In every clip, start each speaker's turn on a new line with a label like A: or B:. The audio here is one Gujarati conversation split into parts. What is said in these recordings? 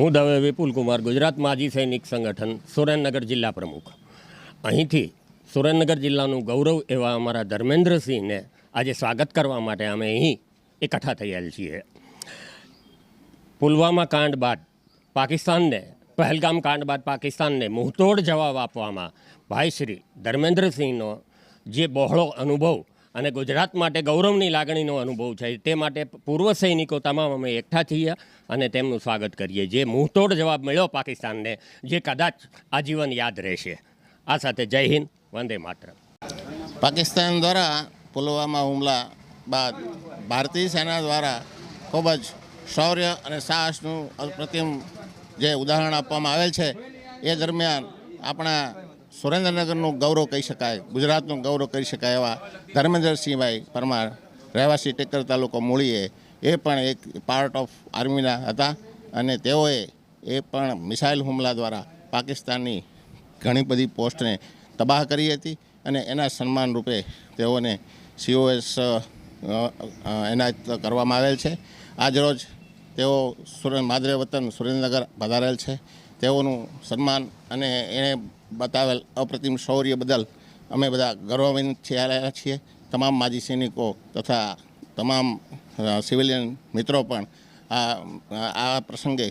A: હું દવે વિપુલ કુમાર, ગુજરાત માજી સૈનિક સંગઠન, સુરેન્દ્રનગર જિલ્લા પ્રમુખ. અહીંથી સુરેન્દ્રનગર જિલ્લાનું ગૌરવ એવા અમારા ધર્મેન્દ્રસિંહને આજે સ્વાગત કરવા માટે અમે અહીં એકઠા થયેલ છીએ. પુલવામા કાંડ બાદ પાકિસ્તાનને, પહેલગામ કાંડ બાદ પાકિસ્તાનને મુંહતોડ જવાબ આપવામાં ભાઈ શ્રી ધર્મેન્દ્રસિંહનો જે બહોળો અનુભવ અને ગુજરાત માટે ગૌરવની લાગણીનો અનુભવ છે. તે માટે પૂર્વ સૈનિકો તમામ અમે એકઠા થઈએ અને તેમનું સ્વાગત કરીએ. જે મુંહતોડ જવાબ મળ્યો પાકિસ્તાનને, જે કદાચ આજીવન યાદ રહેશે. આ સાથે જય હિન્દ, વંદે માત્ર
B: પાકિસ્તાન દ્વારા પુલવામા હુમલા બાદ ભારતીય સેના દ્વારા ખૂબ જ શૌર્ય અને સાહસનું અપ્રતિમ જે ઉદાહરણ આપવામાં આવેલ છે, એ દરમિયાન આપણા સુરેન્દ્રનગરનું ગૌરવ કહી શકાય, ગુજરાતનું ગૌરવ કહી શકાય એવા ધર્મેન્દ્રસિંહભાઈ પરમાર, રહેવાસી ટેકર તાલુકો મૂળીએ, એ પણ એક પાર્ટ ઓફ આર્મીના હતા અને તેઓએ એ પણ મિસાઇલ હુમલા દ્વારા પાકિસ્તાનની ઘણી બધી પોસ્ટને તબાહ કરી હતી અને એના સન્માન રૂપે તેઓને સીઓએસ એનાયત કરવામાં આવેલ છે. આજરોજ તેઓ સુરે માદરે વતન સુરેન્દ્રનગર પધારેલ છે. તેઓનું સન્માન અને એણે બતાવેલ અપ્રતિમ શૌર્ય બદલ અમે બધા ગૌરવાન્વિત રહ્યા છીએ. તમામ માજી સૈનિકો તથા તમામ સિવિલિયન મિત્રો પણ આ આ પ્રસંગે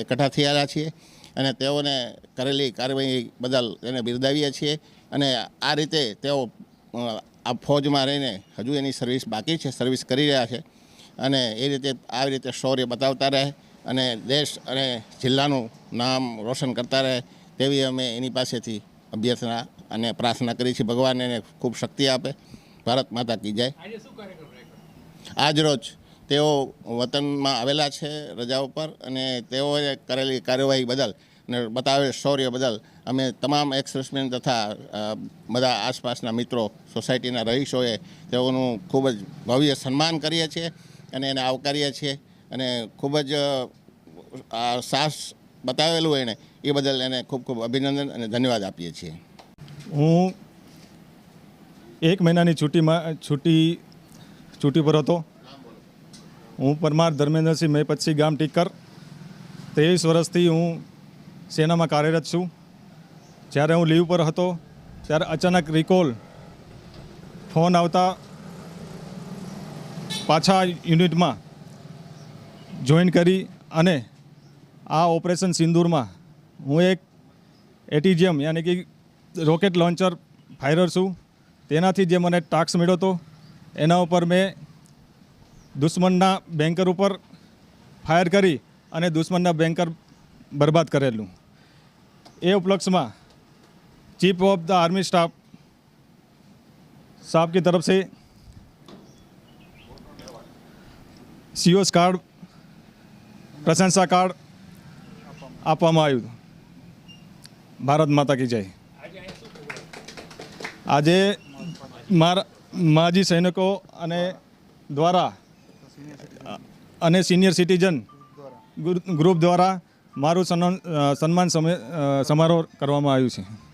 B: એકઠા થયેલા છીએ અને તેઓને કરેલી કાર્યવાહી બદલ એને બિરદાવીએ છીએ અને આ રીતે તેઓ આ ફૌજમાં રહીને હજુ એની સર્વિસ બાકી છે, સર્વિસ કરી રહ્યા છે અને એ રીતે આવી રીતે શૌર્ય બતાવતા રહે અને દેશ અને જિલ્લાનું નામ રોશન કરતા રહે તેવી અમે એની પાસેથી અભ્યર્થના અને પ્રાર્થના કરી છે. ભગવાન એને ખૂબ શક્તિ આપે. ભારત માતા કી જય. આજરોજ તેઓ વતનમાં આવેલા છે રજા ઉપર અને તેઓએ કરેલી કાર્યવાહી બદલ અને બતાવેલ શૌર્ય બદલ અમે તમામ એક્સપ્રેસમેન તથા બધા આસપાસના મિત્રો સોસાયટીના રહીશોએ તેઓનું ખૂબ જ ભવ્ય સન્માન કરીએ છીએ અને એને આવકારીએ છીએ. અને ખૂબ જ આ સાહસ બતાવેલું એણે એ બદલ એને ખૂબ ખૂબ અભિનંદન અને ધન્યવાદ આપીએ છીએ.
C: હું એક મહિનાની છૂટીમાં, છૂટી છૂટી પર હતો. હું પરમાર ધર્મેન્દ્રસિંહ મેપતસિંહ ગામ ટીકર ત્રેવીસ વર્ષથી હું સેનામાં કાર્યરત છું. જ્યારે હું લીવ પર હતો, ત્યારે અચાનક રિકોલ ફોન આવતા પાછા યુનિટમાં જોઈન કરી અને આ ઓપરેશન સિંદૂરમાં હું એક એટીજીએમ યાની કે રોકેટ લોન્ચર ફાયરર છું તેનાથી જે મને ટાસ્ક મળ્યો હતો એના ઉપર મેં દુશ્મનના બેન્કર ઉપર ફાયર કરી અને દુશ્મનના બેન્કર બરબાદ કરેલું એ ઉપલક્ષમાં chief of the army staff साहब की तरफ से सीओस કાર્ડ પ્રશંસા કાર્ડ આપવામાં આવ્યું ભારત માતા કી જય. આજે મારા, માજી સૈનિકો અને દ્વારા અને સિનિયર સિટીઝન ગ્રુપ દ્વારા મારું સન્માન સન્માન સમે- સમારોહ કરવામાં આવ્યું છે.